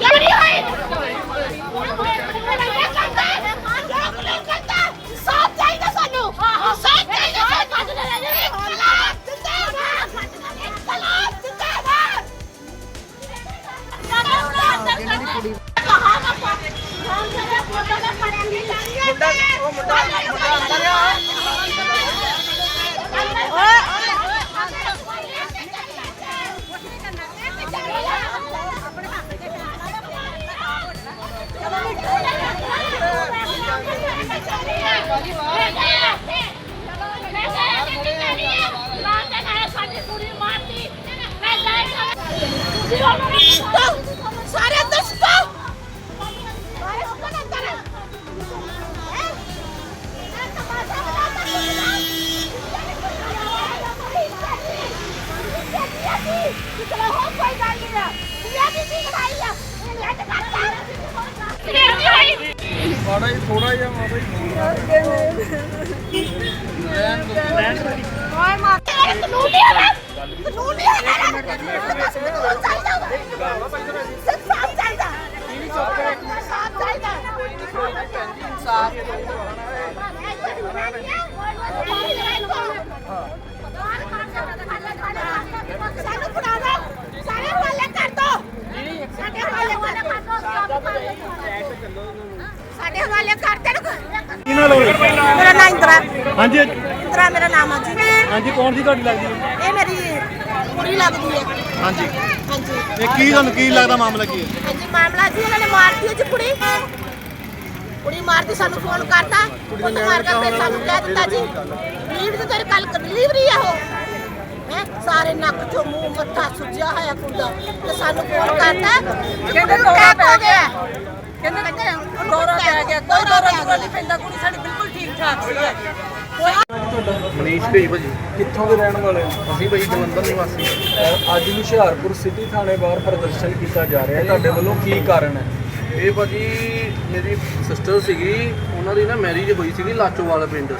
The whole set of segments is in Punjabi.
ਯਾਰੀ ਹੋਏ ਸਾਥ ਚਾਹੀਦਾ ਸਾਨੂੰ ਸਾਥ ਚਾਹੀਦਾ ਸਾਨੂੰ ਇਨਕਲਾਬ ਜ਼ਿੰਦਾਬਾਦ ਇਨਕਲਾਬ ਜ਼ਿੰਦਾਬਾਦ ਕਹਾਂ ਨਾ ਪਾਵੇ ਹਾਂ ਮੇਰੇ ਫੋਟੋ ਮੈਂ ਪੜਾਂਗੀ ਮੁੰਡਾ, ਉਹ ਮੁੰਡਾ ਮੁੰਡਾ ਅੰਦਰ ਓਏ ਸਾਰੇ ਅੰਦਰ ਸੁੱਟੋ ਕਿਤਨਾ ਹੋ ਕੋਈ ਗੱਲ ਨਹੀਂ ਆ ਇਹ ਵੀ ਸੀ ਬਣਾਈ ਆ ਇਹ ਲੱਟ ਕਰਤਾ ਇਹ ਹੋਈ ਮਾੜਾ ਹੀ ਥੋੜਾ ਜਿਹਾ ਮਾੜਾ ਹੀ ਓਏ ਮਾਂ ਤੇਰੇ ਕਾਨੂੰਨੀ ਆ ਨਾ। ਕਾਨੂੰਨੀ ਆ ਨਾ ਬਸ ਨਾਮ ਇੰਦਰਾ। ਹਾਂਜੀ। ਇੰਦਰਾ ਮੇਰਾ ਨਾਮ ਹੈ ਜੀ। ਹਾਂਜੀ ਕੌਣ ਸੀ ਤੁਹਾਡੀ ਲੱਗਦੀ ਹੈ? ਇਹ ਮੇਰੀ ਕੁੜੀ ਲੱਗਦੀ ਹੈ। ਹਾਂਜੀ। ਹਾਂਜੀ। ਇਹ ਕੀ ਤੁਹਾਨੂੰ ਕੀ ਲੱਗਦਾ ਮਾਮਲਾ ਕੀ ਹੈ? ਹਾਂਜੀ ਮਾਮਲਾ ਜੀ ਇਹਨਾਂ ਨੇ ਮਾਰਤੀ ਹੈ ਜੀ ਕੁੜੀ। ਕੁੜੀ ਮਾਰਤੀ ਸਾਨੂੰ ਫੋਨ ਕਰਤਾ। ਕੁੱਟ ਮਾਰ ਕੇ ਫਿਰ ਸਾਨੂੰ ਕਹਿ ਦਿੱਤਾ ਜੀ ਲੀਡ ਤੇ ਤੇਰੇ ਕੱਲ ਡਿਲੀਵਰੀ ਆ ਉਹ। ਹੈ ਸਾਰੇ ਨੱਕ ਚੋਂ ਮੂੰਹ ਮੱਥਾ ਸੁੱਜਿਆ ਹੋਇਆ ਕੁੰਡਾ ਤੇ ਸਾਨੂੰ ਫੋਨ ਕਰਤਾ ਕਹਿੰਦੇ ਦੌਰਾ ਪੈ ਗਿਆ। ਕਹਿੰਦੇ ਕਹਿੰਦੇ ਦੌਰਾ ਪੈ ਗਿਆ ਕੋਈ ਦੌਰਾ ਨਹੀਂ ਪੈਂਦਾ ਕੁੜੀ ਸਾਡੀ ਬਿਲਕੁਲ ਠੀਕ ਠਾਕ ਸੀ। ਮਨੀਸ਼ ਢੇਈ ਭਾਜੀ। ਕਿੱਥੋਂ ਦੇ ਰਹਿਣ ਵਾਲੇ ਹੋ? ਅਸੀਂ ਭਾਜੀ ਜਲੰਧਰ ਨਿਵਾਸੀ ਅਹ ਅੱਜ ਹੁਸ਼ਿਆਰਪੁਰ ਸਿਟੀ ਥਾਣੇ ਬਾਹਰ ਪ੍ਰਦਰਸ਼ਨ ਕੀਤਾ ਜਾ ਰਿਹਾ ਹੈ। ਤੁਹਾਡੇ ਵੱਲੋਂ ਕੀ ਕਾਰਨ ਹੈ? ਇਹ ਭਾਜੀ ਮੇਰੀ ਸਿਸਟਰ ਸੀਗੀ ਉਹਨਾਂ ਦੀ ਨਾ ਮੈਰਿਜ ਹੋਈ ਸੀਗੀ ਲਾਚੋਵਾਲ ਪਿੰਡ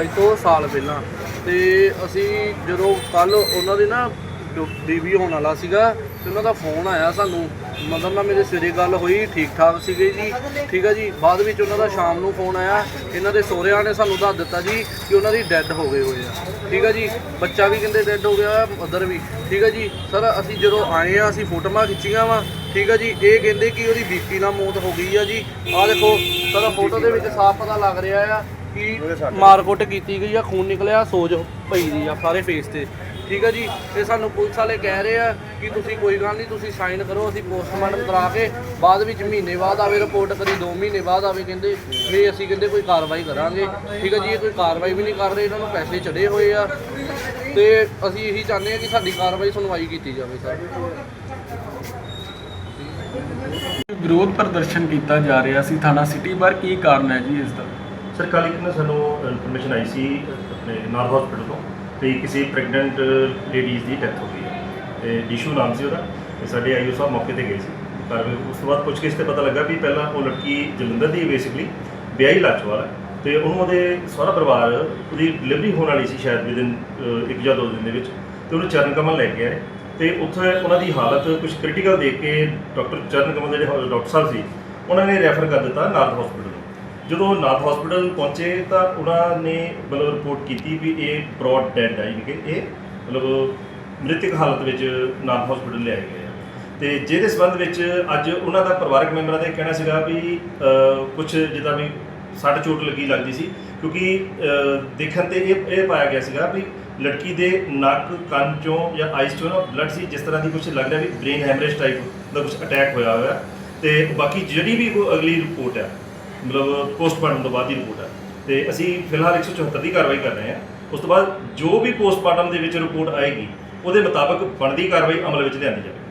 ਅੱਜ ਤੋਂ ਸਾਲ ਪਹਿਲਾਂ। ਤੇ ਅਸੀਂ ਜਦੋਂ ਕੱਲ ਉਹਨਾਂ ਦੀ ਨਾ ਬੀਬੀ ਹੋਣ ਵਾਲਾ ਸੀਗਾ ਤੇ ਉਹਨਾਂ ਦਾ ਫੋਨ ਆਇਆ ਸਾਨੂੰ। ਮਤਲਬ ਨਾਲ ਮੇਰੇ ਸਵੇਰੇ ਗੱਲ ਹੋਈ ਠੀਕ ਠਾਕ ਸੀਗੇ ਜੀ। ਠੀਕ ਹੈ ਜੀ ਬਾਅਦ ਵਿੱਚ ਉਹਨਾਂ ਦਾ ਸ਼ਾਮ ਨੂੰ ਫੋਨ ਆਇਆ। ਇਹਨਾਂ ਦੇ ਸਹੁਰਿਆਂ ਨੇ ਸਾਨੂੰ ਦੱਸ ਦਿੱਤਾ ਜੀ ਕਿ ਉਹਨਾਂ ਦੀ ਡੈੱਡ ਹੋ ਗਏ ਹੋਏ ਆ। ਠੀਕ ਹੈ ਜੀ ਬੱਚਾ ਵੀ ਕਹਿੰਦੇ ਡੈੱਡ ਹੋ ਗਿਆ ਮਦਰ ਵੀ। ਠੀਕ ਹੈ ਜੀ ਸਰ ਅਸੀਂ ਜਦੋਂ ਆਏ ਆ ਅਸੀਂ ਫੋਟੋਆਂ ਖਿੱਚੀਆਂ ਵਾ। ਠੀਕ ਹੈ ਜੀ ਇਹ ਕਹਿੰਦੇ ਕਿ ਉਹਦੀ ਬੀਪੀ ਨਾਲ ਮੌਤ ਹੋ ਗਈ ਆ ਜੀ। ਆਹ ਦੇਖੋ ਸਰ ਫੋਟੋ ਦੇ ਵਿੱਚ ਸਾਫ਼ ਪਤਾ ਲੱਗ ਰਿਹਾ ਆ ਕਿ ਮਾਰਕੁੱਟ ਕੀਤੀ ਗਈ ਆ ਖੂਨ ਨਿਕਲਿਆ ਸੋਜ ਪਈ ਦੀ ਆ ਸਾਰੇ ਫੇਸ ਤੇ। ਠੀਕ ਹੈ ਜੀ? ਤੇ ਸਾਨੂੰ ਪੁਲਿਸ ਵਾਲੇ ਕਹਿ ਰਹੇ ਆ ਕਿ ਤੁਸੀਂ ਕੋਈ ਗੱਲ ਨਹੀਂ ਤੁਸੀਂ ਸਾਈਨ ਕਰੋ ਅਸੀਂ ਪੋਸਟਮਾਰਟਮ ਕਰਾ ਕੇ ਬਾਅਦ ਵਿੱਚ ਮਹੀਨੇ ਬਾਅਦ ਆਵੇ ਰਿਪੋਰਟ ਕਰੀ 2 ਮਹੀਨੇ ਬਾਅਦ ਆਵੇ ਕਹਿੰਦੇ ਵੀ ਅਸੀਂ ਕਹਿੰਦੇ ਕੋਈ ਕਾਰਵਾਈ ਕਰਾਂਗੇ। ਠੀਕ ਹੈ ਜੀ ਇਹ ਕੋਈ ਕਾਰਵਾਈ ਵੀ ਨਹੀਂ ਕਰ ਰਹੇ ਇਹਨਾਂ ਨੂੰ ਪੈਸੇ ਚੜੇ ਹੋਏ ਆ। ਤੇ ਅਸੀਂ ਇਹੀ ਚਾਹੁੰਦੇ ਆ ਕਿ ਸਾਡੀ ਕਾਰਵਾਈ ਸੁਣਵਾਈ ਕੀਤੀ ਜਾਵੇ ਸਰ। ਵਿਰੋਧ ਪ੍ਰਦਰਸ਼ਨ ਕੀਤਾ ਜਾ ਰਿਹਾ ਸੀ ਥਾਣਾ ਸਿਟੀ ਬਾਹਰ ਕੀ ਕਾਰਨ ਹੈ ਜੀ ਇਸ ਦਾ? ਸਰ ਕੱਲ੍ਹ ਇੱਕ ਨਾ ਸਾਨੂੰ ਇਨਫੋਰਮੇਸ਼ਨ ਆਈ ਸੀ ਆਪਣੇ ਨਾਰ ਹਸਪੀਟਲ ਤੋਂ। ਤੇ ਕਿਸੇ ਪ੍ਰੈਗਨੈਂਟ ਲੇਡੀਜ਼ ਦੀ ਡੈਥ ਹੋ ਗਈ ਹੈ। ਤੇ ਡੀਸ਼ੂ ਨਾਮ ਸੀ ਉਹਦਾ, ਤੇ ਸਾਡੇ ਆਈਓ ਸਾਹਿਬ ਮੌਕੇ ਤੇ ਗਏ ਸੀ। ਪਰ ਉਸ ਤੋਂ ਬਾਅਦ ਪੁੱਛਗਿੱਛ ਤੇ ਪਤਾ ਲੱਗਾ ਵੀ ਪਹਿਲਾਂ ਉਹ ਲੜਕੀ ਜਲੰਧਰ ਦੀ ਬੇਸਿਕਲੀ ਵਿਆਹੀ ਲਾਚਵਾਲ ਹੈ। ਤੇ ਉਹਨੂੰ ਉਹਦੇ ਸਾਰਾ ਪਰਿਵਾਰ, ਉਹਦੀ ਡਿਲੀਵਰੀ ਹੋਣ ਵਾਲੀ ਸੀ ਸ਼ਾਇਦ ਵਿਦਿਨ ਇੱਕ ਜਾਂ ਦੋ ਦਿਨ ਦੇ ਵਿੱਚ। ਤੇ ਉਹਨੂੰ ਚਰਨ ਕਮਲ ਲੈ ਕੇ ਆਏ। ਤੇ ਉੱਥੇ ਉਹਨਾਂ ਦੀ ਹਾਲਤ ਕੁਝ ਕ੍ਰਿਟੀਕਲ ਦੇਖ ਕੇ ਡਾਕਟਰ ਚਰਨ ਕਮਲ ਜਿਹੜੇ ਡਾਕਟਰ ਸਾਹਿਬ ਸੀ, ਉਹਨਾਂ ਨੇ ਰੈਫਰ ਕਰ ਦਿੱਤਾ ਨਾਰਥ ਹਸਪੀਟਲ ਜਦੋਂ ਨਾਥ ਹਸਪੀਟਲ ਪਹੁੰਚੇ ਤਾਂ ਉਹਨਾਂ ਨੇ ਮਤਲਬ ਰਿਪੋਰਟ ਕੀਤੀ ਵੀ ਇਹ ਬ੍ਰੌਡ ਡੈਡ ਹੈ ਯਾਨੀ ਕਿ ਇਹ ਮਤਲਬ ਮ੍ਰਿਤਕ ਹਾਲਤ ਵਿੱਚ ਨਾਥ ਹਸਪੀਟਲ ਲਿਆਏ ਗਏ ਆ। ਤੇ ਜਿਹਦੇ ਸੰਬੰਧ ਵਿੱਚ ਅੱਜ ਉਹਨਾਂ ਦਾ ਪਰਿਵਾਰਕ ਮੈਂਬਰਾਂ ਦਾ ਇਹ ਕਹਿਣਾ ਸੀਗਾ ਵੀ ਕੁਝ ਜਿੱਦਾਂ ਵੀ ਸੱਟ ਚੋਟ ਲੱਗੀ ਲੱਗਦੀ ਸੀ, ਕਿਉਂਕਿ ਦੇਖਣ ਤੇ ਇਹ ਇਹ ਪਾਇਆ ਗਿਆ ਸੀਗਾ ਵੀ ਲੜਕੀ ਦੇ ਨੱਕ, ਕੰਨ ਚੋਂ ਜਾਂ ਆਈਸ ਚੋਂ ਨਾ ਬਲੱਡ ਸੀ, ਜਿਸ ਤਰ੍ਹਾਂ ਦੀ ਕੁਝ ਲੱਗ ਰਿਹਾ ਵੀ ਬ੍ਰੇਨ ਹੈਮਰੇਜ ਟਾਈਪ ਦਾ ਕੁਝ ਅਟੈਕ ਹੋਇਆ ਹੋਇਆ। ਤੇ ਬਾਕੀ ਜਿਹੜੀ ਵੀ ਕੋਈ ਅਗਲੀ ਰਿਪੋਰਟ ਹੈ ਮਤਲਬ ਪੋਸਟਮਾਰਟਮ ਤੋਂ ਬਾਅਦ ਦੀ ਰਿਪੋਰਟ ਹੈ ਤੇ ਅਸੀਂ ਫਿਲਹਾਲ 174 ਦੀ ਕਾਰਵਾਈ ਕਰ ਰਹੇ ਹਾਂ। ਉਸ ਤੋਂ ਬਾਅਦ ਜੋ ਵੀ ਪੋਸਟਮਾਰਟਮ ਦੇ ਵਿੱਚ ਰਿਪੋਰਟ ਆਏਗੀ, ਉਹਦੇ ਮੁਤਾਬਕ ਬਣਦੀ ਕਾਰਵਾਈ ਅਮਲ ਵਿੱਚ ਲਿਆਂਦੀ ਜਾਵੇ